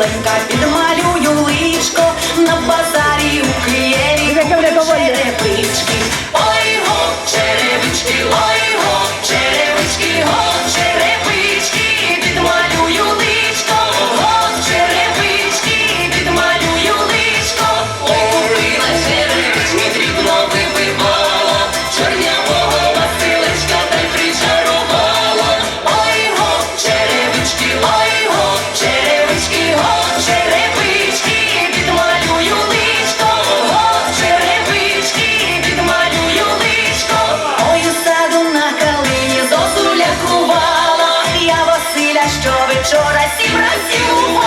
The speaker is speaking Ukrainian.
letting God be the mind. що вечора сім разів.